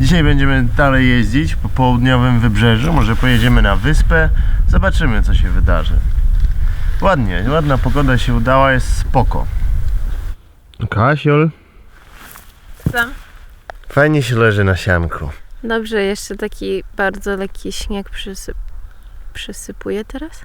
Dzisiaj będziemy dalej jeździć po południowym wybrzeżu. Może pojedziemy na wyspę. Zobaczymy, co się wydarzy. Ładnie, ładna pogoda się udała, jest spoko. Kasiol, Tam. fajnie się leży na sianku. Dobrze, jeszcze taki bardzo lekki śnieg przysyp... przysypuje teraz.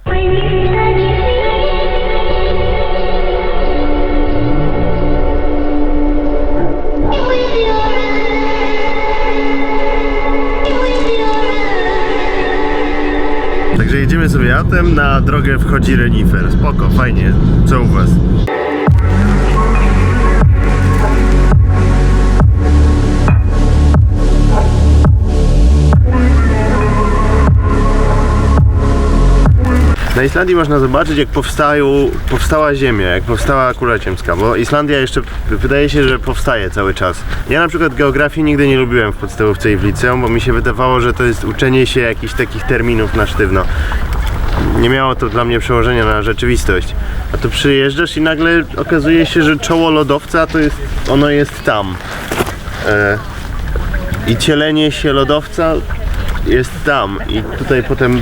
Jedziemy sobie autem, na drogę wchodzi renifer. Spoko, fajnie. Co u was? Na Islandii można zobaczyć, jak powstają, powstała Ziemia, jak powstała kula ziemska, bo Islandia jeszcze wydaje się, że powstaje cały czas. Ja na przykład geografii nigdy nie lubiłem w podstawówce i w liceum, bo mi się wydawało, że to jest uczenie się jakichś takich terminów na sztywno. Nie miało to dla mnie przełożenia na rzeczywistość. A tu przyjeżdżasz i nagle okazuje się, że czoło lodowca to jest, ono jest tam. E, I cielenie się lodowca jest tam. I tutaj potem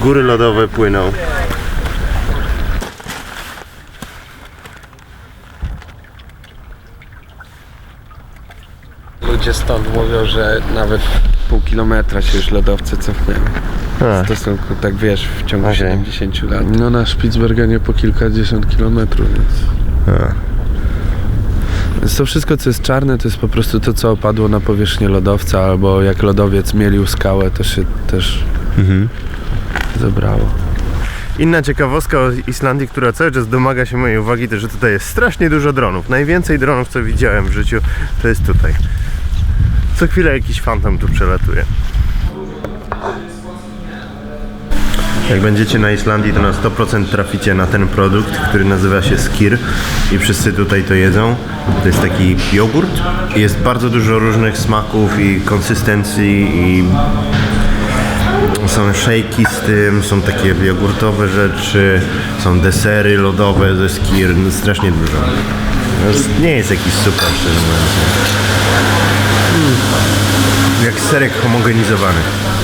góry lodowe płyną. Ludzie stąd mówią, że nawet pół kilometra się już lodowce cofnęły. A. W stosunku, tak wiesz, w ciągu Okej. 70 lat. No na Spitsbergenie po kilkadziesiąt kilometrów, więc... A. Więc to wszystko, co jest czarne, to jest po prostu to, co opadło na powierzchnię lodowca, albo jak lodowiec mielił skałę, to się też Mhm. zebrało. Inna ciekawostka o Islandii, która cały czas domaga się mojej uwagi, to że tutaj jest strasznie dużo dronów. Najwięcej dronów, co widziałem w życiu, to jest tutaj. Co chwilę jakiś fantom tu przelatuje. Jak będziecie na Islandii, to na 100% traficie na ten produkt, który nazywa się skir i wszyscy tutaj to jedzą. To jest taki jogurt. Jest bardzo dużo różnych smaków i konsystencji i są szejki z tym, są takie jogurtowe rzeczy, są desery lodowe ze skir, strasznie dużo. Nie jest jakiś super, szczerze mówiąc. Serek homogenizowany.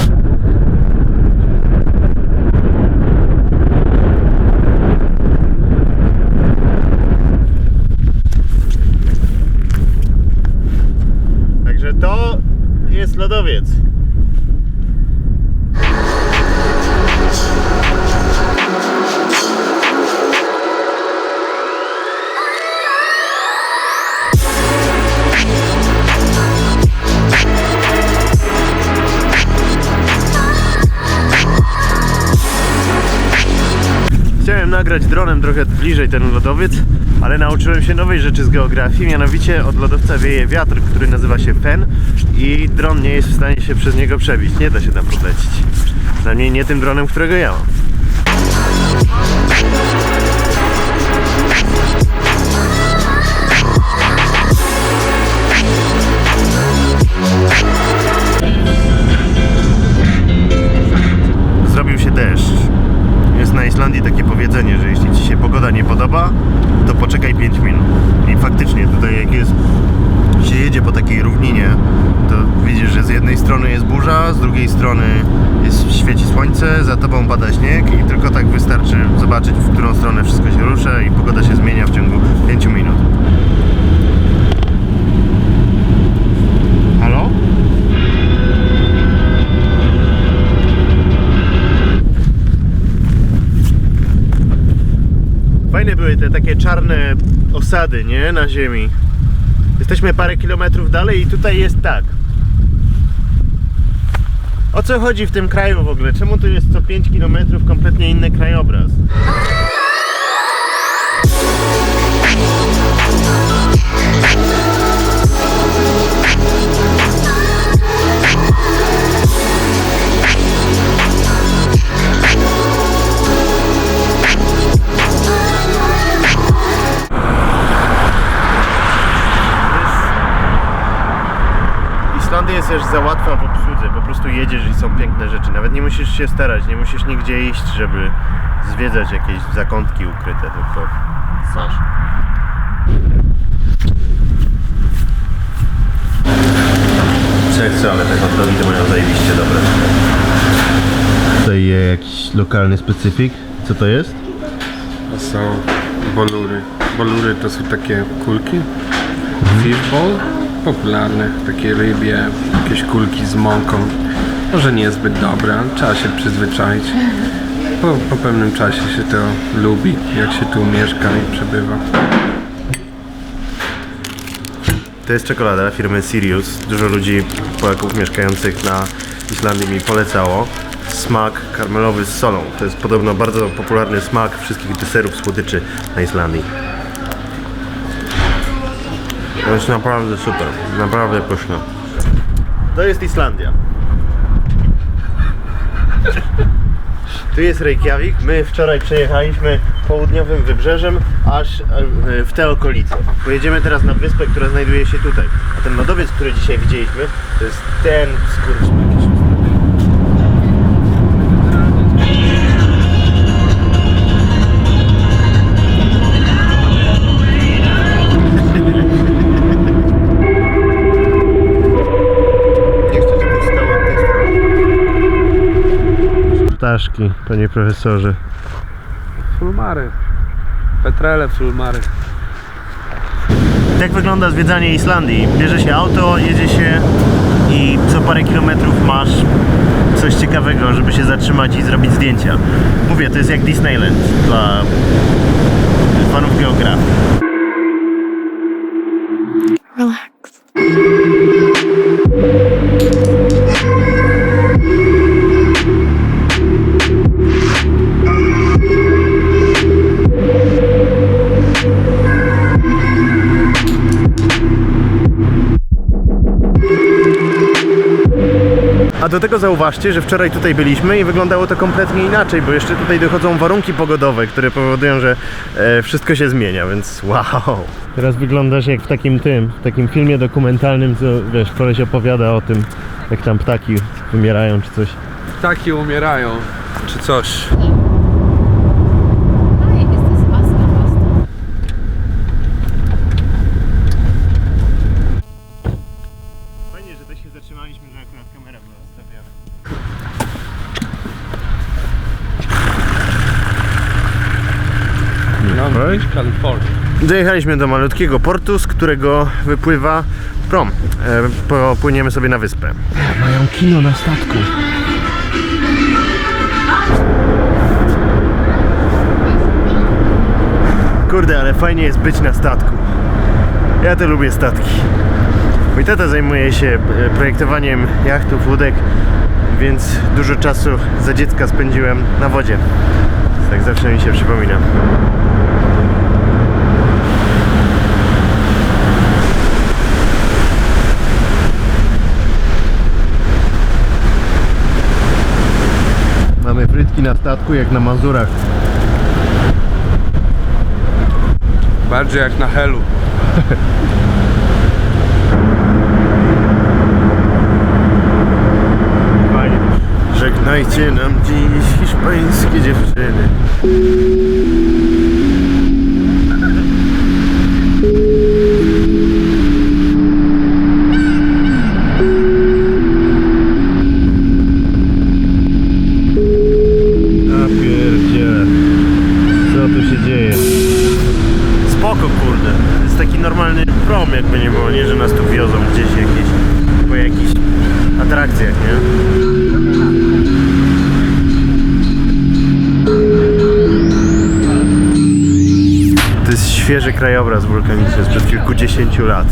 Chciałem nagrać dronem trochę bliżej ten lodowiec, ale nauczyłem się nowej rzeczy z geografii, mianowicie od lodowca wieje wiatr, który nazywa się fen i dron nie jest w stanie się przez niego przebić, nie da się tam podlecieć. Przynajmniej nie tym dronem, którego ja mam. Z jednej strony jest burza, z drugiej strony jest, świeci słońce, za tobą pada śnieg i tylko tak wystarczy zobaczyć, w którą stronę wszystko się rusza i pogoda się zmienia w ciągu 5 minut. Halo? Fajne były te takie czarne osady, nie? Na ziemi. Jesteśmy parę kilometrów dalej i tutaj jest tak. O co chodzi w tym kraju w ogóle? Czemu tu jest co 5 kilometrów kompletnie inny krajobraz? Islandia jest też za łatwa prostu jedziesz i są piękne rzeczy. Nawet nie musisz się starać, nie musisz nigdzie iść, żeby zwiedzać jakieś zakątki ukryte, tylko masz. Chipsy, ale te hot dogi to mają zajebiście dobre. Tutaj jakiś lokalny specyfik. Co to jest? To są bolury. Bolury to są takie kulki. Fishball. Popularne. Takie rybie. Jakieś kulki z mąką. Może niezbyt dobre, ale trzeba się przyzwyczaić. Po, po pewnym czasie się to lubi, jak się tu mieszka i przebywa. To jest czekolada firmy Sirius. Dużo ludzi, Polaków mieszkających na Islandii mi polecało. Smak karmelowy z solą. To jest podobno bardzo popularny smak wszystkich deserów słodyczy na Islandii. To jest naprawdę super. Naprawdę pyszne. To jest Islandia. Tu jest Reykjavik. My wczoraj przejechaliśmy południowym wybrzeżem aż e, w te okolice. Pojedziemy teraz na wyspę, która znajduje się tutaj. A ten lodowiec, który dzisiaj widzieliśmy, to jest ten skurczmy Ptaszki, panie profesorze. Fulmary. Petrele, fulmary. Jak wygląda zwiedzanie Islandii? Bierze się auto, jedzie się i co parę kilometrów masz coś ciekawego, żeby się zatrzymać i zrobić zdjęcia. Mówię, to jest jak Disneyland dla fanów geografii. Relax. Do tego zauważcie, że wczoraj tutaj byliśmy i wyglądało to kompletnie inaczej, bo jeszcze tutaj dochodzą warunki pogodowe, które powodują, że e, wszystko się zmienia, więc wow. Teraz wyglądasz jak w takim tym, w takim filmie dokumentalnym, co wiesz, koleś opowiada o tym, jak tam ptaki wymierają czy coś. Ptaki umierają, czy coś. Long Beach, Kalifornia. Dojechaliśmy do malutkiego portu, z którego wypływa prom. E, popłyniemy sobie na wyspę. Mają kino na statku. Kurde, ale fajnie jest być na statku. Ja to lubię statki. Mój tata zajmuje się e, projektowaniem jachtów, łódek, więc dużo czasu za dziecka spędziłem na wodzie. Tak zawsze mi się przypomina. Frytki na statku jak na Mazurach. Bardziej jak na Helu. Żegnajcie nam dziś hiszpańskie dziewczyny. nie? To jest świeży krajobraz wulkaniczny sprzed kilkudziesięciu lat.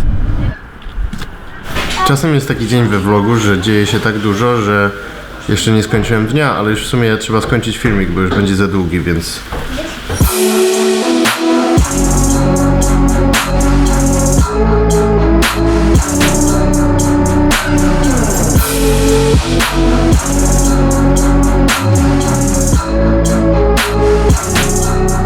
Czasem jest taki dzień we vlogu, że dzieje się tak dużo, że jeszcze nie skończyłem dnia, ale już w sumie trzeba skończyć filmik, bo już będzie za długi, więc Thank you. Thank you.